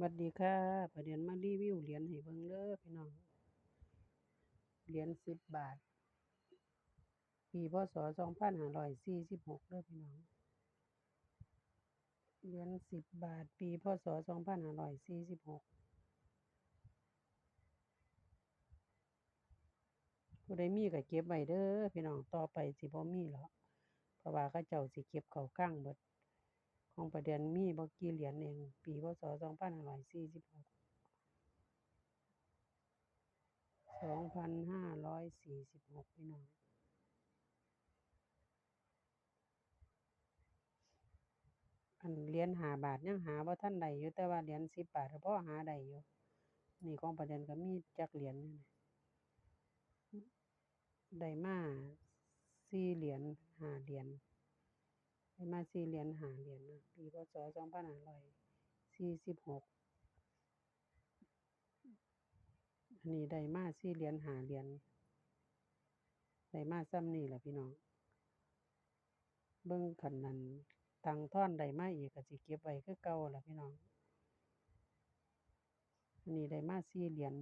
หวัดดีค่ะประเดี๋ยวมารีวิวเหรียญให้เบิ่งเด้อพี่น้อง เหรียญสิบบาท ปีพศสองพันห้าร้อยสี่สิบหกเด้อพี่น้อง เหรียญสิบบาท ปีพศสองพันห้าร้อยสี่สิบหกผู้ใดมีก็เก็บไว้เด้อพี่น้อง ต่อไปสิบ่มีแล้วเพราะว่าเขาเจ้าสิเก็บเข้าคลังเบิด ของประเดี๋ยวมีบ่กี่เหรียญเอง ปีพศสองพันห้าร้อยสี่สิบหกสองพันห้าร้อยสี่สิบหกพี่น้องอันเหรียญหาบาทยังหาบ่ทันได้อยู่แต่ว่าเหรียญสิบบาทก็พอหาได้อยู่นี่ของประเด็นก็มีจักเหรียญนี่นะได้มาสี่เหรียญห้าเหรียญ ได้มาสี่เหรียญหาเหรียญนะปีพศสองพันห้าร้อยสี่สิบหกอันนี้ได้มาสี่เหรียญหาเหรียญได้มาส่ำนี้ล่ะพี่น้อง เบิ่งคันนั้นตังค์ทอนได้มาอีกก็สิเก็บไว้คือเก่าล่ะพี่น้อง อันนี้ได้มาสี่เหรียญ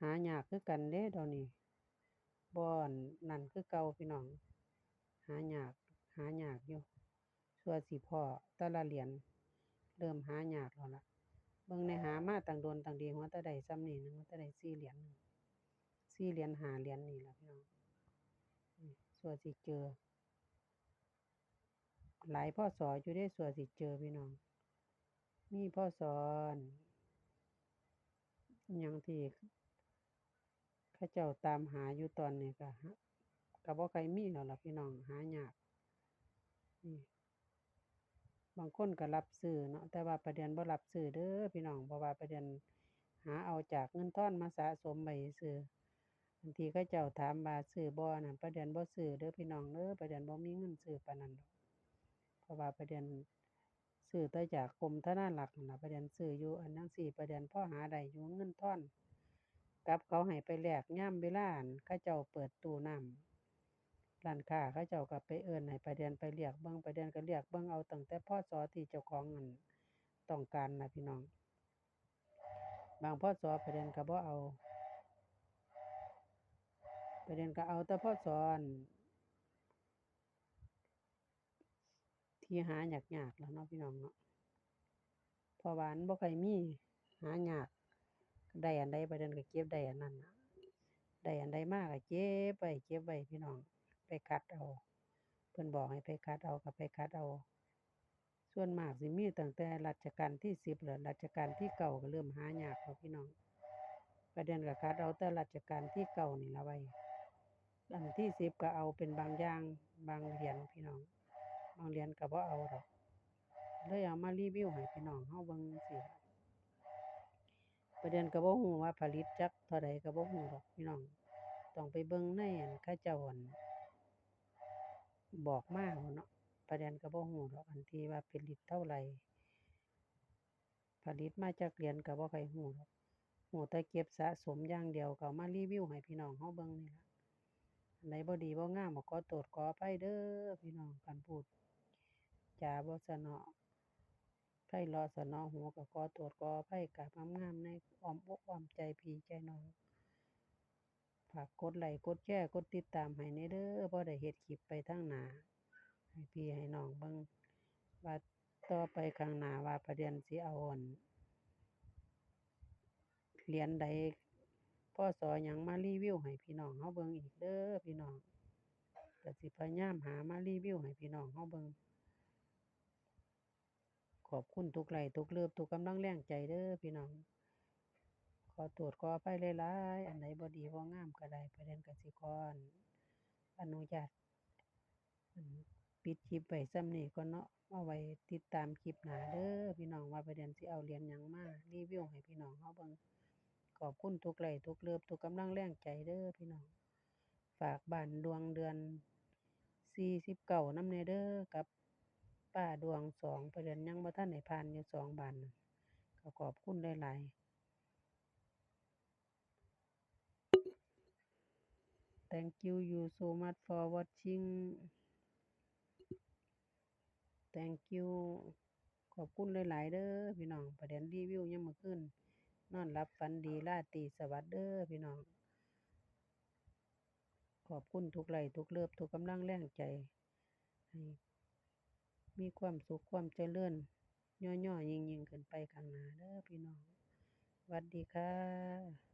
หายากคือกันเด้เดี๋ยวนี้ บ่อนนั่นคือเก่าพี่น้อง หายากหายากอยู่ส่วนสิพ้อแต่ละเหรียญเริ่มหายากแล้วล่ะ เบิ่งได้หามาตั้งโดนตั้งดีหัวต่ได้ำนี้หนึ่งหัวต่ได้สี่เหรียญนึงสี่เหรียญหาเหรียญนี่ล่ะพี่น้องส่วนสิเจอ หลายพศอสออยู่เดะสั่วสิเจอพี่น้อง มีพศอั่นอิหยังที่ ข้าเจ้าตามหาอยู่ตอนนี้ก็หาก็บ่ค่อยมีแล้วล่ะพี่น้องหายากนี่บางคนก็รับซื้อเนาะแต่ว่าประเด็นบ่รับซื้อเด้อพี่น้องเพราะว่าประเด็นหาเอาจากเงินทอนมาสะสมไว้ซื่อบางทีเขาเจ้าถามว่าซื้อบ่นั่นประเด็นบ่ซื้อเด้อพี่น้องเด้อประเด็นบ่มีเงินซื้อปานนั้นเพราะว่าประเด็นซื้อแต่จากกรมธนารักษ์นั่นล่ะประเด็นซื้ออยู่อันจั่งซี้ประเด็นพ่อหาได้อยู่เงินทอน กับเขาให้ไปแลกยามเวลาอั่นเขาเจ้าเปิดตู้น้ำร้านค้าเขาเจ้าก็ไปเอิ้นให้ประเด็นไปเลือกเบิ่งประเด็นก็เลือกเบิ่งเอาตั้งแต่พศที่เจ้าของอั่นต้องการนะพี่น้อง บางพศประเด็นก็บ่เอา ประเด็นก็เอาแต่พศอั่นที่หายากๆล่ะเนาะพี่น้องเนาะเพราะว่ามันบ่ค่อยมีหายาก ได้อันใดประเด็นก็เก็บได้อันนั้นนะได้อันใดมาก็เก็บไว้เก็บไว้พี่น้อง ไปคัดเอาเพิ่นบอกให้ไปคัดเอาก็ไปคัดเอา ส่วนมากสิมีตั้งแต่รัชกาลที่สิบแล้วรัชกาลที่เก้าก็เริ่มหายากแล้วพี่น้องประเด็นก็คัดเอาแต่รัชกาลที่เก้านี่ละไว้อันที่สิบก็เอาเป็นบางอย่างบางเหรียญพี่น้อง บางเหรียญก็บ่เอาดอกเลยเอามารีวิวให้พี่น้องเราเบิ่งจั่งซี้ล่ะ ประเด็นก็บ่รู้ว่าผลิตจักเท่าใดก็บ่รู้ดอกพี่น้อง ต้องไปเบิ่งในอั่นเขาเจ้าอันบอกมาพู้นเนาะประเด็นก็บ่รู้ดอกอันที่ว่าผลิตเท่าไรผลิตมาจากเหรียญก็บ่ค่อยรู้ดอกรู้แต่เก็บสะสมอย่างเดียวก็มารีวิวให้พี่น้องเราเบิ่งนี่ล่ะอันใดบ่ดีบ่งามก็ขอโทษขออภัยเด้อพี่น้องคันพูดจาบ่สนอ ไพเราะสนอหูก็ขอโทษขออภัยกราบงามๆในอ้อมอกอ้อมใจพี่ใจน้องฝากกดไลก์กดแชร์กดติดตามให้แหน่เด้อพอได้เฮ็ดคลิปไปทางหนาให้พี่ให้น้องเบิ่งว่าต่อไปข้างหน้าว่าประเด็นสิเอาอั่นเหรียญใดพศหยังมารีวิวให้พี่น้องเราเบิ่งอีกเด้อพี่น้องก็สิพยายามหามารีวิวให้พี่น้องเราเบิ่ง ขอบคุณทุกไหลทุกเลิฟทุกกำลังแรงใจเด้อพี่น้อง ขอโทษขออภัยหลายๆอันใดบ่ดีบ่างามก็ได้ประเด็นกสิขออั่นอนุญาตปิดคลิปไว้ำนี้ก่อนเนาะเอาไว้ติดตามคลิปหนาเด้อพี่น้องว่าประเด็นสิเอาเรียญหยังมากรีวิวให้พี่น้องเราเบิ่งขอบคุณทุกไหลทุกเลิฟทุกกำลังแรงใจเด้อพี่น้อง ฝากบ้านดวงเดือนสี่สิบเก้านำแหน่เด้อกับ ป้าดวงสองประเด็นยังบ่ทันได้ผ่านอยู่สองบ้านนั่นก็ขอบคุณหลายๆ Thank you you so much for watching thank you ขอบคุณหลาย ๆ เด้อพี่น้องป้าแตนรีวิวยามมื้อคืนนอนหลับฝันดีราตรีสวัสดิ์เด้อพี่น้อง ขอบคุณทุกไลก์ทุกเลิฟทุกกำลังแรงใจให้ มีความสุขความเจริญย่อๆยิ่งๆขึ้นไปข้างหน้าเด้อพี่น้อง หวัดดีค่ะ